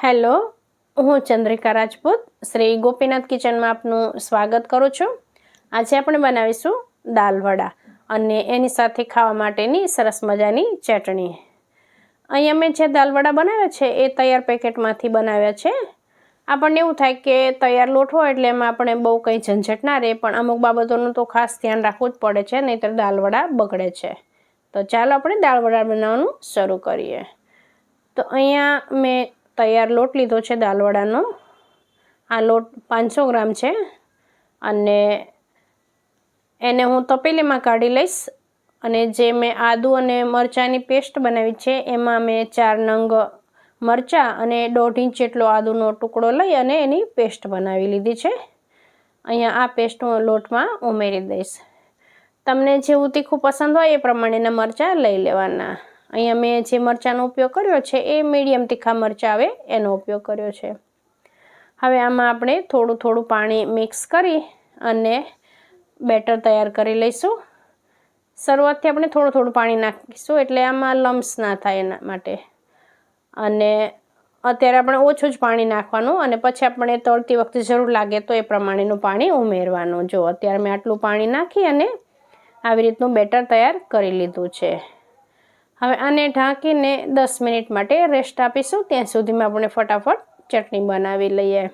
Hello, હું ચંદ્રિકા રાજપૂત, શ્રી ગોપીનાથ કિચનમાં આપનું સ્વાગત કરું છું. આજે આપણે બનાવીશું દાલ વડા અને એની સાથે ખાવા માટેની સરસ મજાની ચટણી. અહીંયા મેં જે દાલ વડા બનાવ્યા છે એ તૈયાર પેકેટમાંથી બનાવ્યા છે. આપણને એવું થાય કે તૈયાર લોટ એટલે એમાં આપણે બહુ કંઈ ઝંઝટ ના રહે, પણ અમુક બાબતોનું તો ખાસ ધ્યાન રાખવું જ પડે છે, નહીંતર દાલ વડા બગડે છે. તો ચાલો આપણે દાળ વડા બનાવવાનું શરૂ કરીએ. તો અહીંયા મેં તૈયાર લોટ લીધો છે દાલવડાનો. આ લોટ પાંચસો ગ્રામ છે અને એને હું તપેલીમાં કાઢી લઈશ અને જે મેં આદુ અને મરચાંની પેસ્ટ બનાવી છે એમાં મેં ચાર નંગ મરચાં અને દોઢ ઇંચ જેટલો આદુનો ટુકડો લઈ અને એની પેસ્ટ બનાવી લીધી છે. અહીંયા આ પેસ્ટ હું લોટમાં ઉમેરી દઈશ. તમને જેવું તીખું પસંદ હોય એ પ્રમાણેના મરચાં લઈ લેવાના. અહીંયા મેં જે મરચાંનો ઉપયોગ કર્યો છે, એ મીડિયમ તીખા મરચાં આવે, એનો ઉપયોગ કર્યો છે. હવે આમાં આપણે થોડું થોડું પાણી મિક્સ કરી અને બેટર તૈયાર કરી લઈશું. શરૂઆતથી આપણે થોડું થોડું પાણી નાખીશું, એટલે આમાં લમ્સ ના થાય એના માટે. અને અત્યારે આપણે ઓછું જ પાણી નાખવાનું, અને પછી આપણે તળતી વખતે જરૂર લાગે તો એ પ્રમાણેનું પાણી ઉમેરવાનું. જો અત્યારે મેં આટલું પાણી નાખી અને આવી રીતનું બેટર તૈયાર કરી લીધું છે. હવે આને ઢાંકીને દસ મિનિટ માટે રેસ્ટ આપીશું. ત્યાં સુધીમાં આપણે ફટાફટ ચટણી બનાવી લઈએ.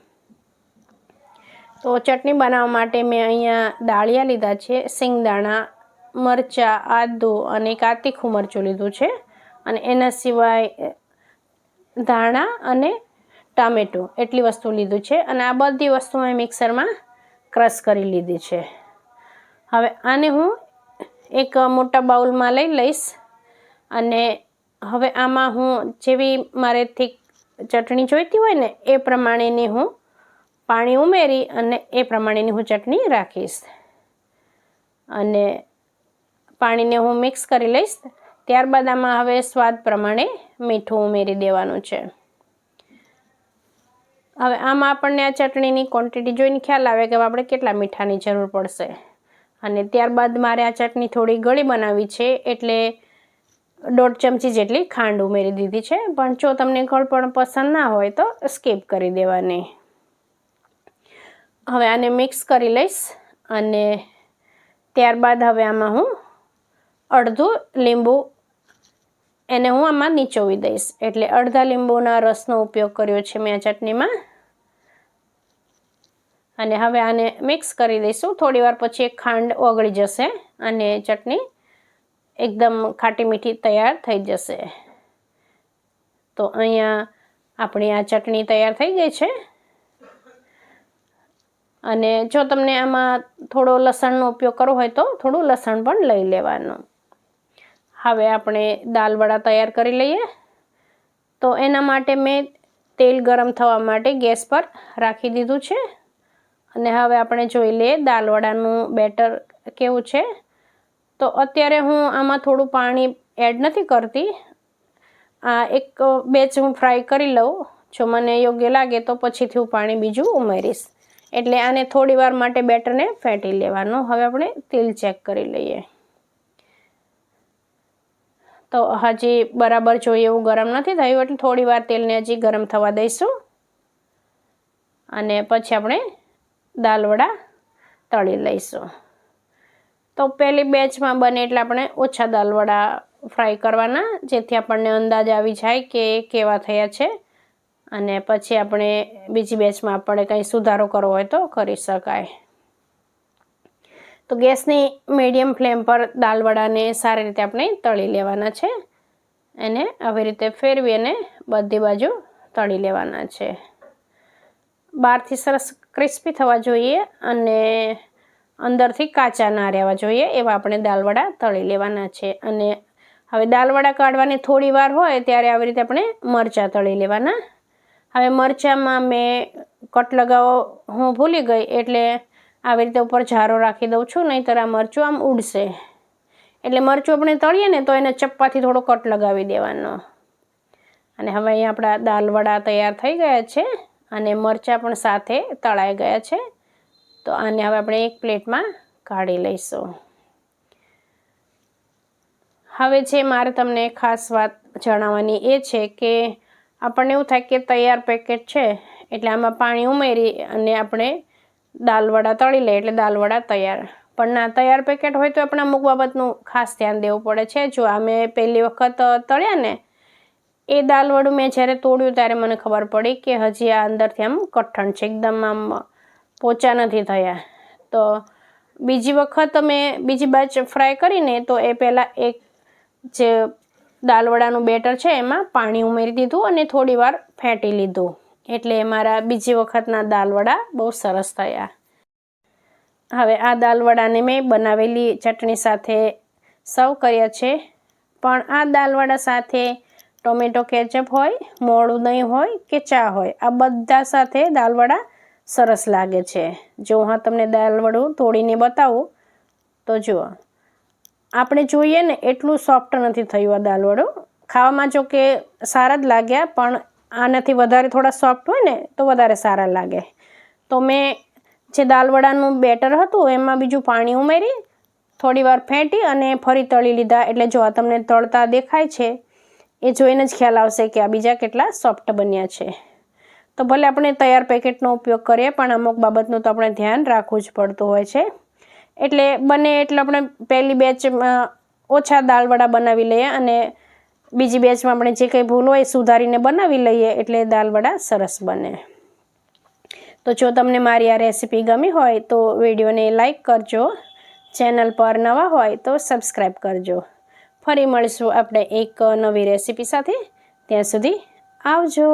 તો ચટણી બનાવવા માટે મેં અહીંયા દાળિયા લીધા છે, સિંગદાણા, મરચાં, આદું અને એક મરચું લીધું છે. અને એના સિવાય ધાણા અને ટામેટું એટલી વસ્તુ લીધું છે અને આ બધી વસ્તુ મેં મિક્સરમાં ક્રશ કરી લીધી છે. હવે આને હું એક મોટા બાઉલમાં લઈ લઈશ. અને હવે આમાં હું જેવી મારે થીક ચટણી જોઈતી હોય ને, એ પ્રમાણેની હું પાણી ઉમેરી અને એ પ્રમાણેની હું ચટણી રાખીશ. અને પાણીને હું મિક્સ કરી લઈશ. ત્યારબાદ આમાં હવે સ્વાદ પ્રમાણે મીઠું ઉમેરી દેવાનું છે. હવે આમાં આપણને આ ચટણીની ક્વોન્ટિટી જોઈને ખ્યાલ આવે કે આપણે કેટલા મીઠાની જરૂર પડશે. અને ત્યારબાદ મારે આ ચટણી થોડી ગળી બનાવવી છે, એટલે દોઢ ચમચી જેટલી ખાંડ ઉમેરી દીધી છે, પણ જો તમને ગળપણ પસંદ ના હોય તો સ્કીપ કરી દેવાની. હવે આને મિક્સ કરી લઈશ અને ત્યારબાદ હવે આમાં હું અડધું લીંબુ, એને હું આમાં નીચોવી દઈશ. એટલે અડધા લીંબુના રસનો ઉપયોગ કર્યો છે મેં આ ચટણીમાં. અને હવે આને મિક્સ કરી દઈશું. થોડી વાર પછી ખાંડ ઓગળી જશે અને ચટણી એકદમ ખાટી મીઠી તૈયાર થઈ જશે. તો અહીંયા આપણી આ ચટણી તૈયાર થઈ ગઈ છે. અને જો તમને આમાં થોડો લસણનો ઉપયોગ કરવો હોય તો થોડું લસણ પણ લઈ લેવાનું. હવે આપણે દાલવડા તૈયાર કરી લઈએ. તો એના માટે મેં તેલ ગરમ થવા માટે ગેસ પર રાખી દીધું છે. અને હવે આપણે જોઈ લઈએ દાલવડાનું બેટર કેવું છે. તો અત્યારે હું આમાં થોડું પાણી એડ નથી કરતી. આ એક બેચ હું ફ્રાય કરી લઉં. જો મને યોગ્ય લાગે તો પછીથી હું પાણી બીજું ઉમેરીશ. એટલે આને થોડી વાર માટે બેટરને ફેંટી લેવાનું. હવે આપણે તેલ ચેક કરી લઈએ. તો હજી બરાબર જોઈએ એવું ગરમ નથી થયું એટલે થોડી વાર તેલને હજી ગરમ થવા દઈશું. અને પછી આપણે દાલવડા તળી લઈશું. તો પહેલી બેચમાં બને એટલે આપણે ઓછા દાલવડા ફ્રાય કરવાના, જેથી આપણને અંદાજ આવી જાય કે કેવા થયા છે. અને પછી આપણે બીજી બેચમાં આપણે કંઈ સુધારો કરવો હોય તો કરી શકાય. તો ગેસની મીડિયમ ફ્લેમ પર દાલવડાને સારી રીતે આપણે તળી લેવાના છે. એને આવી રીતે ફેરવી અને બધી બાજુ તળી લેવાના છે. બહારથી સરસ ક્રિસ્પી થવા જોઈએ અને અંદરથી કાચા ના રહેવા જોઈએ એવા આપણે દાલવડા તળી લેવાના છે. અને હવે દાલવડા કાઢવાની થોડી વાર હોય ત્યારે આવી રીતે આપણે મરચાં તળી લેવાના. હવે મરચાંમાં મેં કટ લગાવો, હું ભૂલી ગઈ એટલે આવી રીતે ઉપર ઝારો રાખી દઉં છું, નહીંતર આ મરચું આમ ઉડશે. એટલે મરચું આપણે તળીએ ને તો એને ચપ્પાથી થોડો કટ લગાવી દેવાનો. અને હવે અહીંયા આપણા દાલવડા તૈયાર થઈ ગયા છે અને મરચાં પણ સાથે તળાઈ ગયા છે. તો આને હવે આપણે એક પ્લેટમાં કાઢી લઈશું. હવે જે મારે તમને ખાસ વાત જણાવવાની એ છે કે આપણને એવું થાય કે તૈયાર પેકેટ છે, એટલે આમાં પાણી ઉમેરી અને આપણે દાલવડા તળી લઈએ એટલે દાલવડા તૈયાર. પણ ના તૈયાર પેકેટ હોય તો આપણે અમુક બાબતનું ખાસ ધ્યાન દેવું પડે છે. જો આ મેં પહેલી વખત તળ્યા ને, એ દાલવડું મેં જ્યારે તોડ્યું ત્યારે મને ખબર પડી કે હજી આ અંદરથી આમ કઠણ છે, એકદમ આમ પોચા નથી થયા. તો બીજી વખત અમે બીજી બાજ ફ્રાય કરીને તો એ પહેલાં એક જે દાલવડાનું બેટર છે એમાં પાણી ઉમેરી દીધું અને થોડી વાર ફેંટી લીધું. એટલે મારા બીજી વખતના દાલવડા બહુ સરસ થયા. હવે આ દાલવડાને મેં બનાવેલી ચટણી સાથે સર્વ કર્યા છે. પણ આ દાલવડા સાથે ટોમેટો કેચઅપ હોય મોળું દહીં હોય કે ચા હોય, આ બધા સાથે દાલવડા સરસ લાગે છે. જો હું તમને દાલવડું તોડીને બતાવું, તો જુઓ. આપણે જોઈએ ને, એટલું સોફ્ટ નથી થયું આ દાલવડું ખાવામાં જો કે સારા જ લાગ્યા, પણ આનાથી વધારે થોડા સોફ્ટ હોય ને, તો વધારે સારા લાગે. તો મેં જે દાલવડાનું બેટર હતું, એમાં બીજું પાણી ઉમેરી, થોડી વાર ફેંટી અને ફરી તળી લીધા. એટલે જો આ તમને તળતા દેખાય છે, એ જોઈને જ ખ્યાલ આવશે કે આ બીજા કેટલા સોફ્ટ બન્યા છે. તો ભલે આપણે તૈયાર પેકેટનો ઉપયોગ કરીએ, પણ અમુક બાબતનું તો આપણે ધ્યાન રાખવું જ પડતું હોય છે. એટલે બને એટલે આપણે પહેલી બેચમાં ઓછા દાળવડા બનાવી લઈએ અને બીજી બેચમાં આપણે જે કંઈ ભૂલ હોય સુધારીને બનાવી લઈએ એટલે દાળવડા સરસ બને. તો જો તમને મારી આ રેસીપી ગમી હોય તો વિડીયોને લાઈક કરજો. ચેનલ પર નવા હોય તો સબસ્ક્રાઈબ કરજો. ફરી મળીશું આપણે એક નવી રેસીપી સાથે. ત્યાં સુધી આવજો.